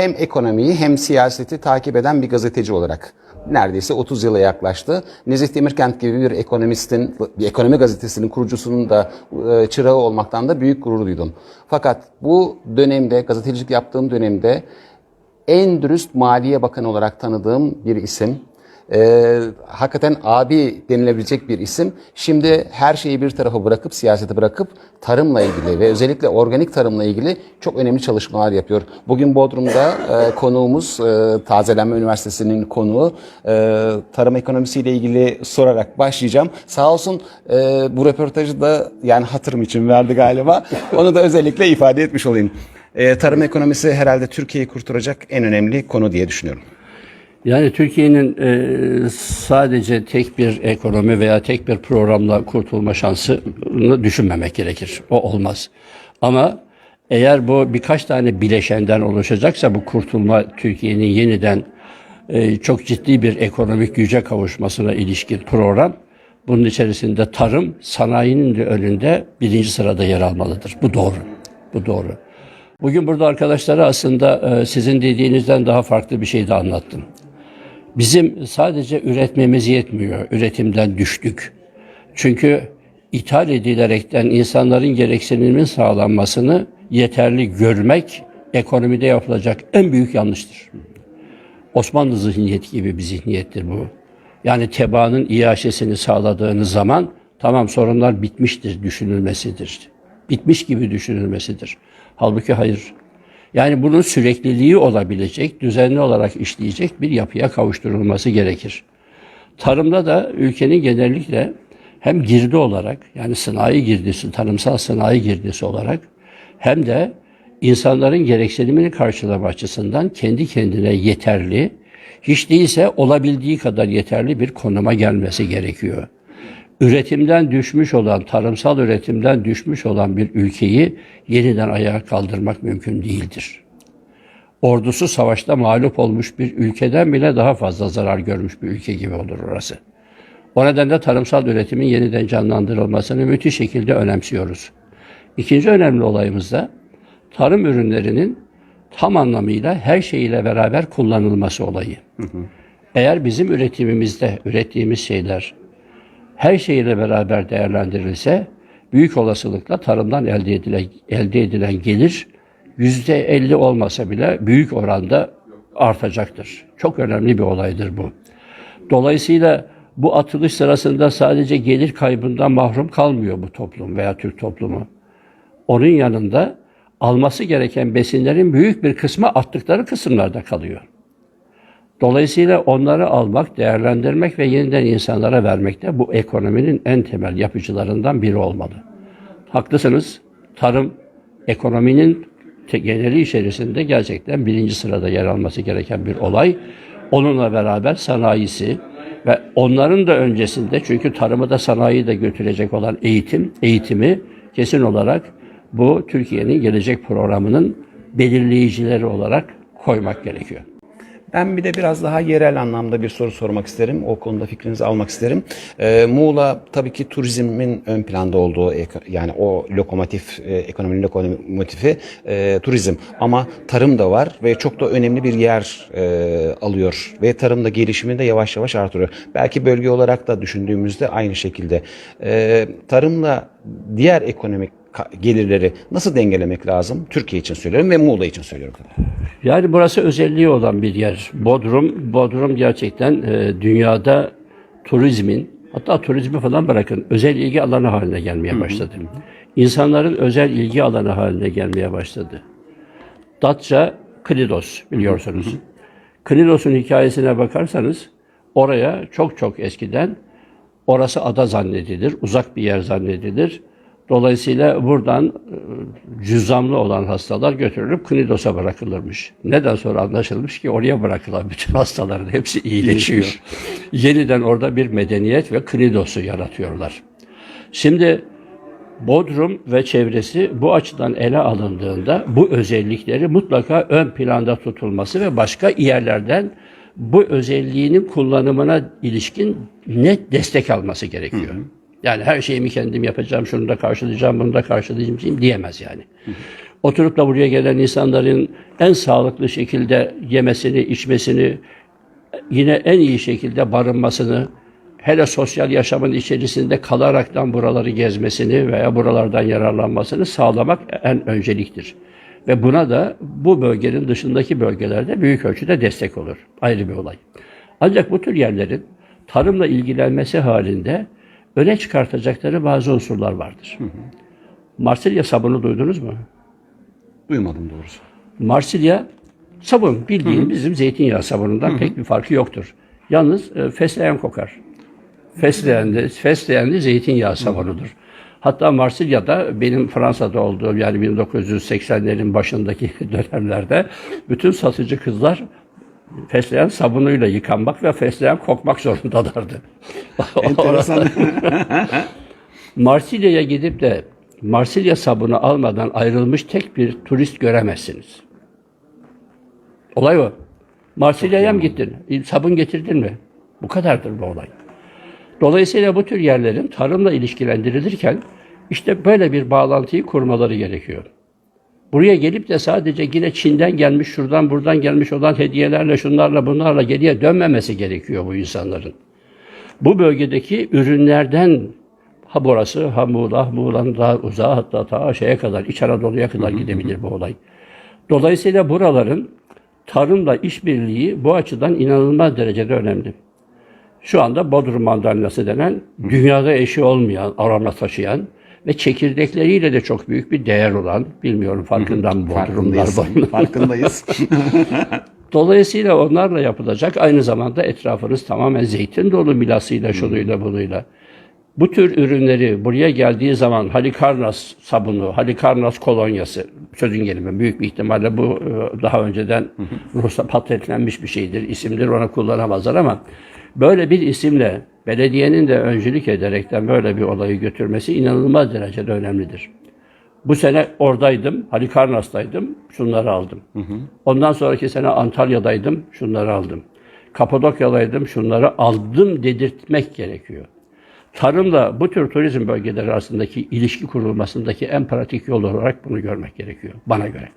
hem ekonomiyi hem siyaseti takip eden bir gazeteci olarak neredeyse 30 yıla yaklaştı. Nezih Demirkent gibi bir ekonomistin, bir ekonomi gazetesinin kurucusunun da e, çırağı olmaktan da büyük gurur duydum. Fakat bu dönemde, gazetecilik yaptığım dönemde en dürüst Maliye Bakanı olarak tanıdığım bir isim. Ee, hakikaten abi denilebilecek bir isim. Şimdi her şeyi bir tarafa bırakıp, siyaseti bırakıp tarımla ilgili ve özellikle organik tarımla ilgili çok önemli çalışmalar yapıyor. Bugün Bodrum'da e, konuğumuz, e, Tazelenme Üniversitesi'nin konuğu. E, tarım ekonomisiyle ilgili sorarak başlayacağım. Sağ olsun e, bu röportajı da yani hatırım için verdi galiba. Onu da özellikle ifade etmiş olayım. E, tarım ekonomisi herhalde Türkiye'yi kurtaracak en önemli konu diye düşünüyorum. Yani Türkiye'nin e, sadece tek bir ekonomi veya tek bir programla kurtulma şansını düşünmemek gerekir. O olmaz. Ama eğer bu birkaç tane bileşenden oluşacaksa bu kurtulma Türkiye'nin yeniden e, çok ciddi bir ekonomik güce kavuşmasına ilişkin program bunun içerisinde tarım, sanayinin de önünde birinci sırada yer almalıdır. Bu doğru. Bu doğru. Bugün burada arkadaşlara aslında e, sizin dediğinizden daha farklı bir şey de anlattım. Bizim sadece üretmemiz yetmiyor. Üretimden düştük. Çünkü ithal edilerekten insanların gereksiniminin sağlanmasını yeterli görmek ekonomide yapılacak en büyük yanlıştır. Osmanlı zihniyeti gibi bir zihniyettir bu. Yani tebaanın iaşesini sağladığınız zaman tamam sorunlar bitmiştir düşünülmesidir. Bitmiş gibi düşünülmesidir. Halbuki hayır. Yani bunun sürekliliği olabilecek, düzenli olarak işleyecek bir yapıya kavuşturulması gerekir. Tarımda da ülkenin genellikle hem girdi olarak yani sanayi girdisi, tarımsal sanayi girdisi olarak hem de insanların gereksinimini karşılama açısından kendi kendine yeterli, hiç değilse olabildiği kadar yeterli bir konuma gelmesi gerekiyor. Üretimden düşmüş olan, tarımsal üretimden düşmüş olan bir ülkeyi yeniden ayağa kaldırmak mümkün değildir. Ordusu savaşta mağlup olmuş bir ülkeden bile daha fazla zarar görmüş bir ülke gibi olur orası. O nedenle tarımsal üretimin yeniden canlandırılmasını müthiş şekilde önemsiyoruz. İkinci önemli olayımız da tarım ürünlerinin tam anlamıyla her şeyiyle beraber kullanılması olayı. Eğer bizim üretimimizde ürettiğimiz şeyler her şeyle beraber değerlendirilse büyük olasılıkla tarımdan elde edilen, elde edilen gelir yüzde elli olmasa bile büyük oranda artacaktır. Çok önemli bir olaydır bu. Dolayısıyla bu atılış sırasında sadece gelir kaybından mahrum kalmıyor bu toplum veya Türk toplumu. Onun yanında alması gereken besinlerin büyük bir kısmı attıkları kısımlarda kalıyor. Dolayısıyla onları almak, değerlendirmek ve yeniden insanlara vermek de bu ekonominin en temel yapıcılarından biri olmalı. Haklısınız. Tarım ekonominin geneli içerisinde gerçekten birinci sırada yer alması gereken bir olay. Onunla beraber sanayisi ve onların da öncesinde çünkü tarımı da sanayiyi de götürecek olan eğitim, eğitimi kesin olarak bu Türkiye'nin gelecek programının belirleyicileri olarak koymak gerekiyor. Ben bir de biraz daha yerel anlamda bir soru sormak isterim. O konuda fikrinizi almak isterim. Ee, Muğla tabii ki turizmin ön planda olduğu yani o lokomotif, e, ekonominin lokomotifi e, turizm. Ama tarım da var ve çok da önemli bir yer e, alıyor. Ve tarımda gelişimi de yavaş yavaş artırıyor. Belki bölge olarak da düşündüğümüzde aynı şekilde. E, tarımla diğer ekonomik gelirleri nasıl dengelemek lazım? Türkiye için söylüyorum ve Muğla için söylüyorum. Yani burası özelliği olan bir yer. Bodrum, Bodrum gerçekten e, dünyada turizmin, hatta turizmi falan bırakın, özel ilgi alanı haline gelmeye başladı. İnsanların özel ilgi alanı haline gelmeye başladı. Datça, Knidos biliyorsunuz. Knidos'un hikayesine bakarsanız oraya çok çok eskiden orası ada zannedilir, uzak bir yer zannedilir. Dolayısıyla buradan e, cüzamlı olan hastalar götürülüp Knidos'a bırakılırmış. Neden sonra anlaşılmış ki oraya bırakılan bütün hastaların hepsi iyileşiyor. Yeniden orada bir medeniyet ve Knidos'u yaratıyorlar. Şimdi Bodrum ve çevresi bu açıdan ele alındığında bu özellikleri mutlaka ön planda tutulması ve başka yerlerden bu özelliğinin kullanımına ilişkin net destek alması gerekiyor. Hı hı. Yani her şeyimi kendim yapacağım, şunu da karşılayacağım, bunu da karşılayacağım diyemez yani. Oturup da buraya gelen insanların en sağlıklı şekilde yemesini, içmesini, yine en iyi şekilde barınmasını, hele sosyal yaşamın içerisinde kalaraktan buraları gezmesini veya buralardan yararlanmasını sağlamak en önceliktir. Ve buna da bu bölgenin dışındaki bölgelerde büyük ölçüde destek olur. Ayrı bir olay. Ancak bu tür yerlerin tarımla ilgilenmesi halinde öne çıkartacakları bazı unsurlar vardır. Marsilya sabunu duydunuz mu? Duymadım doğrusu. Marsilya sabun bildiğin bizim zeytinyağı sabunundan pek bir farkı yoktur. Yalnız e, fesleğen kokar. Fesleğen de, fesleğen de zeytinyağı sabunudur. Hatta Marsilya'da benim Fransa'da olduğum yani 1980'lerin başındaki dönemlerde bütün satıcı kızlar fesleğen sabunuyla yıkanmak ve fesleğen kokmak zorundalardı. Enteresan. Marsilya'ya gidip de Marsilya sabunu almadan ayrılmış tek bir turist göremezsiniz. Olay o. Marsilya'ya mı gittin? E, Sabun getirdin mi? Bu kadardır bu olay. Dolayısıyla bu tür yerlerin tarımla ilişkilendirilirken işte böyle bir bağlantıyı kurmaları gerekiyor. Buraya gelip de sadece yine Çin'den gelmiş, şuradan buradan gelmiş olan hediyelerle, şunlarla bunlarla geriye dönmemesi gerekiyor bu insanların bu bölgedeki ürünlerden ha burası ha Muğla, Muğla'nın daha uzağı hatta ta şeye kadar, İç Anadolu'ya kadar gidebilir bu olay. Dolayısıyla buraların tarımla işbirliği bu açıdan inanılmaz derecede önemli. Şu anda Bodrum mandalinası denen dünyada eşi olmayan, aroma taşıyan ve çekirdekleriyle de çok büyük bir değer olan, bilmiyorum farkında mı Bodrumlar? Farkındayız. Dolayısıyla onlarla yapılacak aynı zamanda etrafınız tamamen zeytin dolu milasıyla, şunuyla, bunuyla. Bu tür ürünleri buraya geldiği zaman Halikarnas sabunu, Halikarnas kolonyası, sözün gelimi büyük bir ihtimalle bu e, daha önceden Rus'a patentlenmiş bir şeydir, isimdir, onu kullanamazlar ama böyle bir isimle belediyenin de öncülük ederekten böyle bir olayı götürmesi inanılmaz derecede önemlidir. Bu sene oradaydım, Halikarnas'taydım, şunları aldım. Ondan sonraki sene Antalya'daydım, şunları aldım. Kapadokya'daydım, şunları aldım dedirtmek gerekiyor. Tarımla bu tür turizm bölgeleri arasındaki ilişki kurulmasındaki en pratik yol olarak bunu görmek gerekiyor bana göre.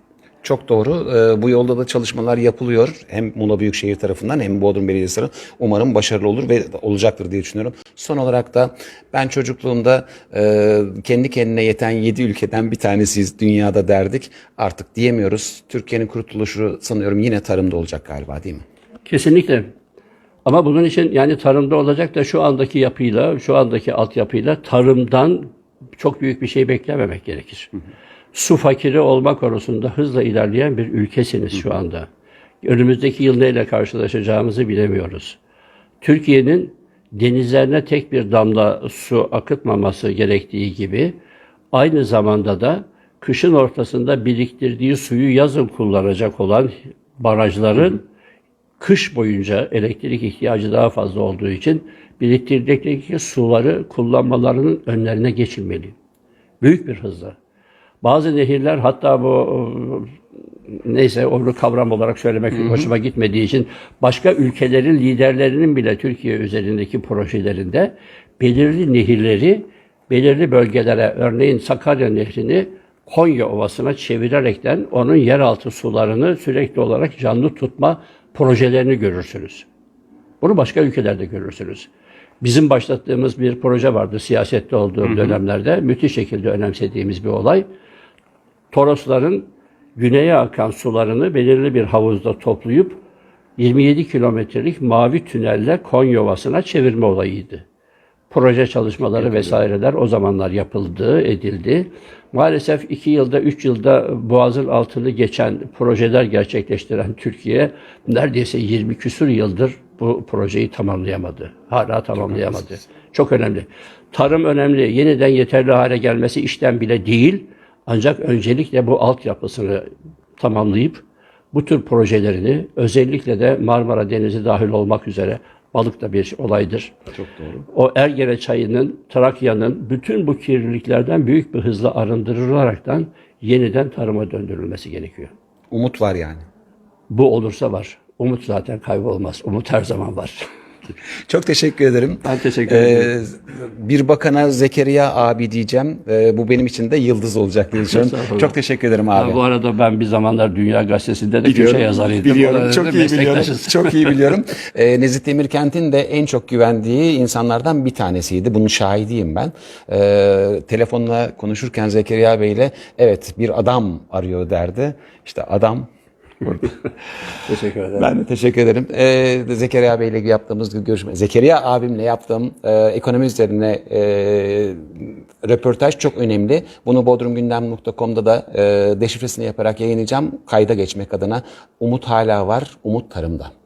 Çok doğru. Ee, bu yolda da çalışmalar yapılıyor. Hem Muğla Büyükşehir tarafından hem Bodrum Belediyesi tarafından. Umarım başarılı olur ve olacaktır diye düşünüyorum. Son olarak da ben çocukluğumda e, kendi kendine yeten 7 ülkeden bir tanesiyiz dünyada derdik. Artık diyemiyoruz. Türkiye'nin kurtuluşu sanıyorum yine tarımda olacak galiba değil mi? Kesinlikle. Ama bunun için yani tarımda olacak da şu andaki yapıyla, şu andaki altyapıyla tarımdan çok büyük bir şey beklememek gerekir. Su fakiri olma konusunda hızla ilerleyen bir ülkesiniz şu anda. Önümüzdeki yıl neyle karşılaşacağımızı bilemiyoruz. Türkiye'nin denizlerine tek bir damla su akıtmaması gerektiği gibi aynı zamanda da kışın ortasında biriktirdiği suyu yazın kullanacak olan barajların kış boyunca elektrik ihtiyacı daha fazla olduğu için biriktirdikleri suları kullanmalarının önlerine geçilmeli. Büyük bir hızla. Bazı nehirler hatta bu neyse onu kavram olarak söylemek hoşuma gitmediği için başka ülkelerin liderlerinin bile Türkiye üzerindeki projelerinde belirli nehirleri belirli bölgelere örneğin Sakarya Nehri'ni Konya Ovası'na çevirerekten onun yeraltı sularını sürekli olarak canlı tutma projelerini görürsünüz. Bunu başka ülkelerde görürsünüz. Bizim başlattığımız bir proje vardı siyasette olduğum dönemlerde. Müthiş şekilde önemsediğimiz bir olay. Torosların güneye akan sularını belirli bir havuzda toplayıp 27 kilometrelik mavi tünelle Konya Ovası'na çevirme olayıydı. Proje çalışmaları vesaireler o zamanlar yapıldı, edildi. Maalesef iki yılda, üç yılda boğazın altını geçen projeler gerçekleştiren Türkiye neredeyse 20 küsur yıldır bu projeyi tamamlayamadı. Hala tamamlayamadı. Çok önemli. Tarım önemli. Yeniden yeterli hale gelmesi işten bile değil. Ancak öncelikle bu altyapısını tamamlayıp bu tür projelerini özellikle de Marmara Denizi dahil olmak üzere balık da bir olaydır. Çok doğru. O Ergene çayının, Trakya'nın bütün bu kirliliklerden büyük bir hızla arındırılaraktan yeniden tarıma döndürülmesi gerekiyor. Umut var yani. Bu olursa var. Umut zaten kaybolmaz. Umut her zaman var. Çok teşekkür ederim. Ben teşekkür Ee, ederim. bir bakana Zekeriya abi diyeceğim. Ee, bu benim için de yıldız olacak diye düşünüyorum. Çok teşekkür ederim abi. Ha, bu arada ben bir zamanlar Dünya Gazetesi'nde de köşe yazarıydım. Biliyorum. Çok iyi biliyorum. Çok iyi biliyorum. Ee, Nezih Demirkent'in de en çok güvendiği insanlardan bir tanesiydi. Bunun şahidiyim ben. Ee, telefonla konuşurken Zekeriya Bey ile evet bir adam arıyor derdi. İşte adam Teşekkür ederim. Ben de teşekkür ederim. Ee, Zekeriya Bey ile yaptığımız görüşme, Zekeriya abimle yaptığım e, ekonomi üzerine e, röportaj çok önemli. Bunu bodrumgündem.com'da da e, deşifresini yaparak yayınlayacağım. Kayda geçmek adına. Umut hala var, umut tarımda.